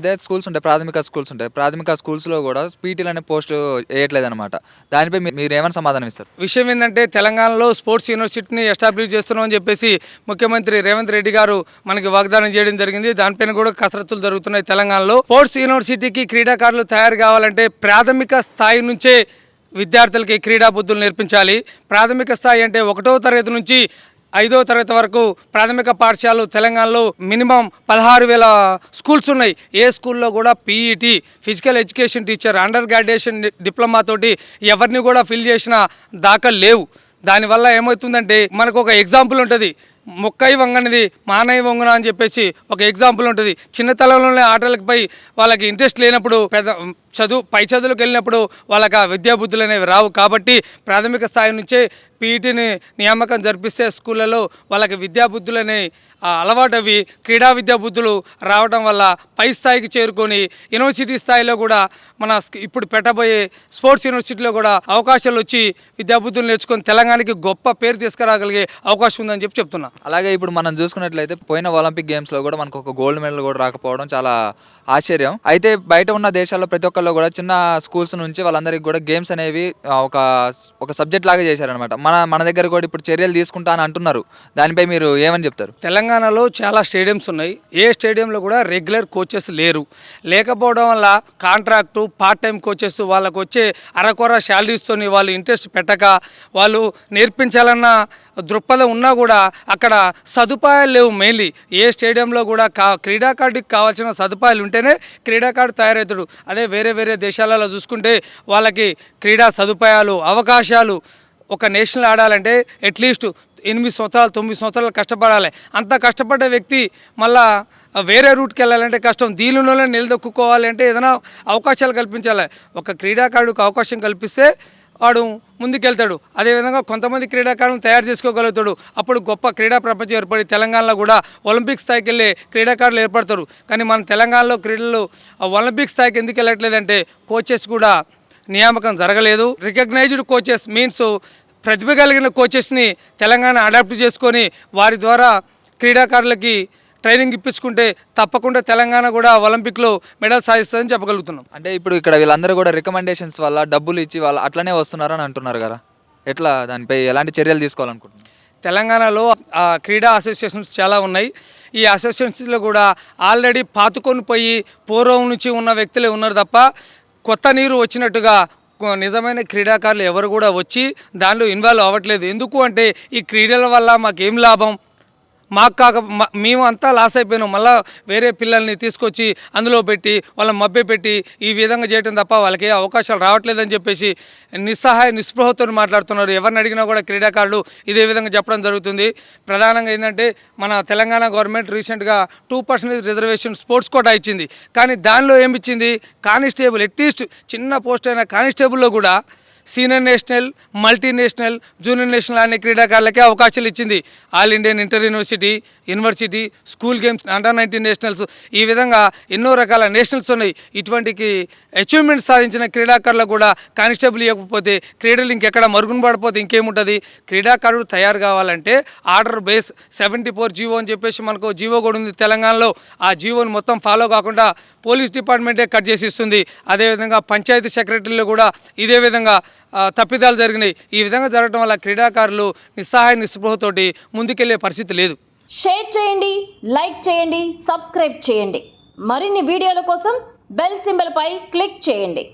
చూసుకున్నట్టయితే స్కూల్స్ ఉంటాయి ప్రాథమిక స్కూల్స్ ఉంటాయి. ప్రాథమిక స్కూల్స్లో కూడా పీటీలు అనే పోస్టులు వేయట్లేదు అనమాట దానిపై మీరు ఏమైనా సమాధానం ఇస్తారు? విషయం ఏంటంటే తెలంగాణలో స్పోర్ట్స్ యూనివర్సిటీని ఎస్టాబ్లిష్ చేస్తున్నామని చెప్పేసి ముఖ్యమంత్రి రేవంత్ రెడ్డి గారు మనకి వాగ్దానం చేయడం జరిగింది. దానిపైన కూడా కసరత్తులు జరుగుతున్నాయి తెలంగాణలో. స్పోర్ట్స్ యూనివర్సిటీకి క్రీడాకారులు తయారు కావాలంటే ప్రాథమిక స్థాయి నుంచే విద్యార్థులకి క్రీడా బుద్ధులు నేర్పించాలి. ప్రాథమిక స్థాయి అంటే ఒకటో తరగతి నుంచి ఐదో తరగతి వరకు ప్రాథమిక పాఠశాలలు తెలంగాణలో మినిమం పదహారు వేల స్కూల్స్ ఉన్నాయి. ఏ స్కూల్లో కూడా PET physical education teacher under graduation diploma తోటి ఎవరిని కూడా ఫిల్ చేసిన దాఖలు లేవు. దానివల్ల ఏమవుతుందంటే మనకు ఒక ఎగ్జాంపుల్ ఉంటుంది. మొక్కై వంగనిది మానయ్య వంగున అని చెప్పేసి ఒక ఎగ్జాంపుల్ ఉంటుంది. చిన్నతనంలోనే ఆటలపై వాళ్ళకి ఇంట్రెస్ట్ లేనప్పుడు పెద్ద చదువు పై చదువులకు వెళ్ళినప్పుడు వాళ్ళకి ఆ విద్యాబుద్ధులు అనేవి రావు. కాబట్టి ప్రాథమిక స్థాయి నుంచే పీఈటీని నియామకం జరిపిస్తే స్కూళ్ళలో వాళ్ళకి విద్యాబుద్ధులు అనేవి అలవాటు అవి క్రీడా విద్యా బుద్ధులు రావడం వల్ల పై స్థాయికి చేరుకొని యూనివర్సిటీ స్థాయిలో కూడా మన ఇప్పుడు పెట్టబోయే స్పోర్ట్స్ యూనివర్సిటీలో కూడా అవకాశాలు వచ్చి విద్యా బుద్ధులు నేర్చుకొని తెలంగాణకి గొప్ప పేరు తీసుకురాగలిగే అవకాశం ఉందని చెప్పి చెప్తున్నా. అలాగే ఇప్పుడు మనం చూసుకున్నట్లయితే పోయిన ఒలింపిక్ గేమ్స్లో కూడా మనకు ఒక గోల్డ్ మెడల్ కూడా రాకపోవడం చాలా ఆశ్చర్యం. అయితే బయట ఉన్న దేశాల్లో ప్రతి ఒక్కళ్ళు కూడా చిన్న స్కూల్స్ నుంచి వాళ్ళందరికీ కూడా గేమ్స్ అనేవి ఒక ఒక సబ్జెక్ట్ లాగా చేశారనమాట మన మన దగ్గర కూడా ఇప్పుడు చర్యలు తీసుకుంటా అని అంటున్నారు. దానిపై మీరు ఏమని చెప్తారు? తెలంగాణలో చాలా స్టేడియంస్ ఉన్నాయి. ఏ స్టేడియంలో కూడా రెగ్యులర్ కోచెస్ లేరు. లేకపోవడం వల్ల కాంట్రాక్టు పార్ట్ టైం కోచెస్ వాళ్ళకు వచ్చే అరకొర శాలరీస్తోని వాళ్ళు ఇంట్రెస్ట్ పెట్టక వాళ్ళు నేర్పించాలన్న దృక్పథం ఉన్నా కూడా అక్కడ సదుపాయాలు లేవు మెయిన్లీ ఏ స్టేడియంలో కూడా కా క్రీడాకారుడికి కావాల్సిన సదుపాయాలు ఉంటేనే క్రీడాకారుడు తయారవుతాడు. అదే వేరే వేరే దేశాలలో చూసుకుంటే వాళ్ళకి క్రీడా సదుపాయాలు అవకాశాలు ఒక నేషనల్ ఆడాలంటే అట్లీస్ట్ ఎనిమిది సంవత్సరాలు తొమ్మిది సంవత్సరాలు కష్టపడాలి. అంత కష్టపడ్డ వ్యక్తి మళ్ళా వేరే రూట్కి వెళ్ళాలంటే కష్టం. దీనిలోనే నిలదొక్కుకోవాలి అంటే ఏదైనా అవకాశాలు కల్పించాలి. ఒక క్రీడాకారుడికి అవకాశం కల్పిస్తే వాడు ముందుకెళ్తాడు. అదేవిధంగా కొంతమంది క్రీడాకారులను తయారు చేసుకోగలుగుతాడు. అప్పుడు గొప్ప క్రీడా ప్రపంచం ఏర్పడి తెలంగాణలో కూడా ఒలింపిక్ స్థాయికి వెళ్ళే క్రీడాకారులు ఏర్పడతారు. కానీ మన తెలంగాణలో క్రీడలు ఒలింపిక్ స్థాయికి ఎందుకు వెళ్ళట్లేదంటే కోచెస్ కూడా నియామకం జరగలేదు. రికగ్నైజ్డ్ కోచెస్ మీన్స్ ప్రతిభ కలిగిన కోచెస్ని తెలంగాణ అడాప్ట్ చేసుకొని వారి ద్వారా క్రీడాకారులకి ట్రైనింగ్ ఇప్పించుకుంటే తప్పకుండా తెలంగాణ కూడా ఒలింపిక్లో మెడల్ సాధిస్తుందని చెప్పగలుగుతున్నాం. అంటే ఇప్పుడు ఇక్కడ వీళ్ళందరూ కూడా రికమెండేషన్స్ వల్ల డబ్బులు ఇచ్చి వాళ్ళు అట్లనే వస్తున్నారు అని అంటున్నారు కదా. ఎట్లా దానిపై ఎలాంటి చర్యలు తీసుకోవాలనుకుంటున్నారు? తెలంగాణలో క్రీడా అసోసియేషన్స్ చాలా ఉన్నాయి. ఈ అసోసియేషన్స్లో కూడా ఆల్రెడీ పాతుకొని పోయి పూర్వం నుంచి ఉన్న వ్యక్తులే ఉన్నారు తప్ప కొత్త నీరు వచ్చినట్టుగా నిజమైన క్రీడాకారులు ఎవరు కూడా వచ్చి దానిలో ఇన్వాల్వ్ అవ్వట్లేదు. ఎందుకు అంటే ఈ క్రీడల వల్ల మాకేం లాభం? మాకు కాక మేము అంతా లాస్ అయిపోయినాం. మళ్ళీ వేరే పిల్లల్ని తీసుకొచ్చి అందులో పెట్టి వాళ్ళని మభ్య పెట్టి ఈ విధంగా చేయడం తప్ప వాళ్ళకి అవకాశాలు రావట్లేదని చెప్పేసి నిస్సహాయ నిస్పృహతో మాట్లాడుతున్నారు. ఎవరిని అడిగినా కూడా క్రీడాకారులు ఇదే విధంగా చెప్పడం జరుగుతుంది. ప్రధానంగా ఏంటంటే మన తెలంగాణ గవర్నమెంట్ రీసెంట్గా two percentage reservation sports quota ఇచ్చింది. కానీ దానిలో ఏమిచ్చింది కానిస్టేబుల్ అట్లీస్ట్ చిన్న పోస్ట్ అయిన కానిస్టేబుల్లో కూడా senior national multinational junior national అనే క్రీడాకారులకే అవకాశాలు ఇచ్చింది. All Indian inter university university school games under nineteen nationals ఈ విధంగా ఎన్నో రకాల నేషనల్స్ ఉన్నాయి. ఇటువంటికి అచీవ్మెంట్ సాధించిన క్రీడాకారులకు కూడా కానిస్టేబుల్ ఇవ్వకపోతే క్రీడలు ఇంకెక్కడ మరుగున పడిపోతే ఇంకేముంటుంది? క్రీడాకారుడు తయారు కావాలంటే order base seventy four GO అని చెప్పేసి మనకు జీవో కూడా ఉంది తెలంగాణలో. ఆ జీవోని మొత్తం ఫాలో కాకుండా పోలీస్ డిపార్ట్మెంటే కట్ చేసి ఇస్తుంది. అదేవిధంగా పంచాయతీ సెక్రటరీలు కూడా ఇదే విధంగా తప్పిదాలు జరిగినాయి. ఈ విధంగా జరగడం వల్ల క్రీడాకారులు నిస్సహాయ నిస్పృహతోటి ముందుకెళ్ళే పరిస్థితి లేదు. షేర్ చేయండి లైక్ చేయండి సబ్స్క్రైబ్ చేయండి. మరిన్ని వీడియోల కోసం బెల్ సింబల్పై క్లిక్ చేయండి.